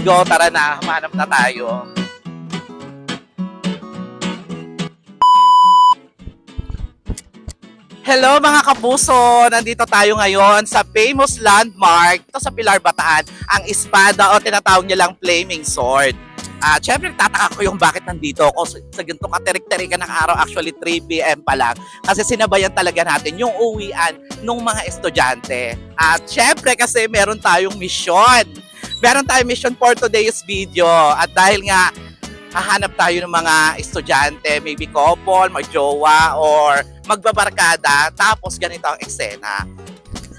Let's go, tara na, humanap na tayo. Hello mga kapuso! Nandito tayo ngayon sa famous landmark ito sa Pilar Bataan, ang espada o tinatawag niya lang flaming sword. At syempre tataka ko yung bakit nandito ako sa, sa ganitong katerik-terikan ng araw, actually 3 p.m. pa lang. Kasi sinabayan talaga natin yung uwian ng mga estudyante. At syempre kasi meron tayong mission. Meron tayong mission for today's video. At dahil nga hahanap tayo ng mga estudyante, maybe couple, magjowa, or magbabarkada, tapos ganito ang eksena.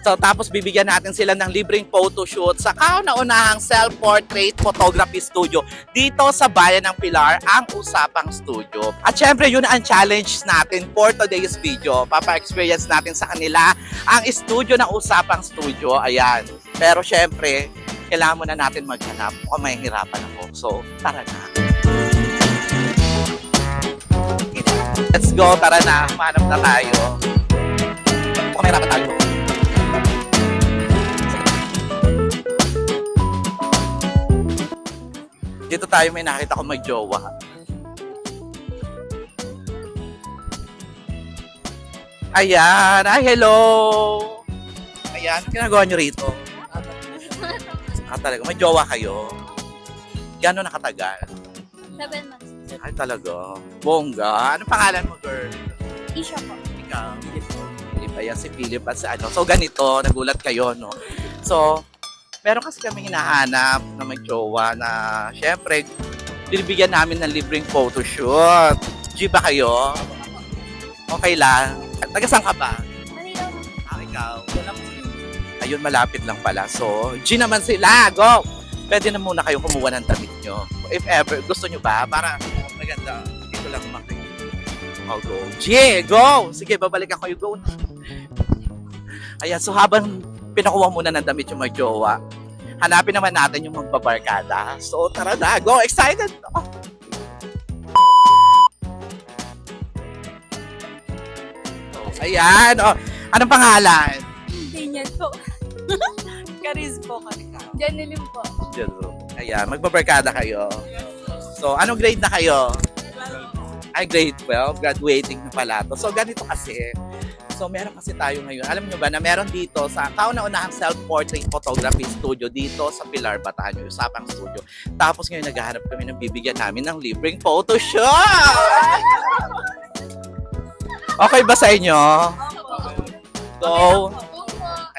So, tapos bibigyan natin sila ng libreng photoshoot sa kauna-unahang self-portrait photography studio dito sa Bayan ng Pilar, ang Usapang Studio. At syempre, yun ang challenge natin for today's video. Papa-experience natin sa kanila ang studio ng Usapang Studio. Ayan. Pero syempre, kailangan muna natin maghanap kung may hirapan ako. So, tara na. Let's go, tara na. Humanap na tayo. Kung may hirapan tayo. Dito tayo may nakita ko may jowa. Ayan. Ay, hello. Ayan. Ginagawa nyo rito? Ah, talaga. May jowa kayo. Gano'n nakatagal? Seven months. Ay, talaga. Bongga. Ano pangalan mo, girl? Isha po. Ikaw. Philip. Ayan, si Philip at sa ano. So, ganito. Nagulat kayo, no? So, meron kasi kami hinahanap na may jowa na, syempre, binibigyan namin ng libreng photoshoot. G ba kayo? Okay lang. Taga saan ka ba? Ayun, malapit lang pala. So, G naman sila. Go! Pwede na muna kayo kumuha ng damit nyo. If ever, gusto nyo ba? Para maganda. Dito lang maki. Oh, go. G, go! Sige, babalik ako. You go. Ayan, so habang pinakuha muna ng damit yung may jowa, hanapin naman natin yung magbabarkada. So, tara na. Go! Excited! Oh. Ayan. Oh. Anong pangalan? Kariz po kami. Janeline po. Ayan, magbabarkada kayo. So, anong grade na kayo? Ay, grade 12. Graduating na pala to. So, ganito kasi. So, meron kasi tayo ngayon. Alam nyo ba na meron dito sa kauna-unahang self-portrait photography studio dito sa Pilar, Bataan, yung Usapang Studio. Tapos ngayon naghahanap kami ng bibigyan namin ng libreng photoshoot! Okay ba sa inyo? Go!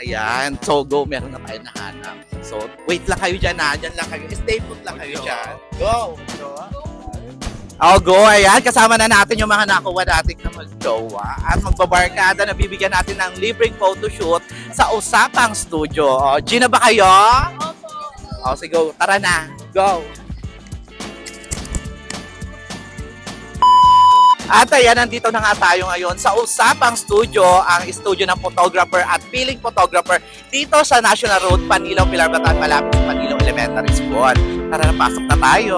Ayan. So, go. Meron na tayo nahanap. So, wait lang kayo dyan ha. Dyan lang kayo. Stay put lang kayo dyan. Go! Oh, go. Ayan. Kasama na natin yung mga nakuha natin na mag-jowa. At magbabarkada na bibigyan natin ng libreng photoshoot sa Usapang Studio. O, Gina ba kayo? O, sige. go. Tara na. Go! At ayan, nandito na nga tayo ngayon sa Usapang Studio, ang studio ng photographer at feeling photographer dito sa National Road, Panilaw, Pilar Bataan, malapit sa Panilaw Elementary School. Tara na, pasok na tayo.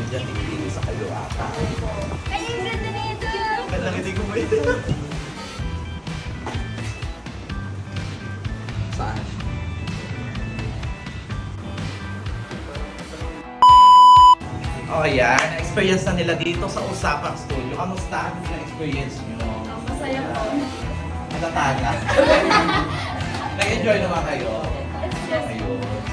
Kayo dyan, hindi sa kayo ata. Ay, yung ganda na ito! Kailang hindi ko may Saan? O yan, experience na nila dito sa Usapang Studio. Kamusta ang experience nyo? Masaya po. Natataga. Nag-enjoy naman kayo?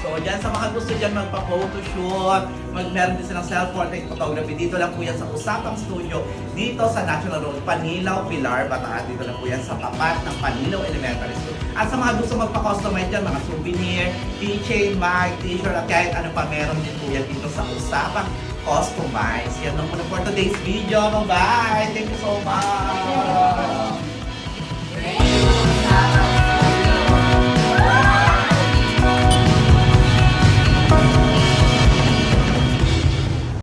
So, dyan sa mga gusto dyan magpa-photoshoot, mag meron din silang self-portrait photography. Dito lang po yan sa Usapang Studio, dito sa National Road, Panilaw, Pilar, Bataan. Dito lang po yan sa tapat ng Panilaw Elementary School. At sa mga gusto magpa-customize dyan, mga souvenir, keychain, mug, t-shirt, at kahit ano pa meron din po yan dito sa Usapang Customize. Yan lang muna for today's video. Bye-bye! Thank you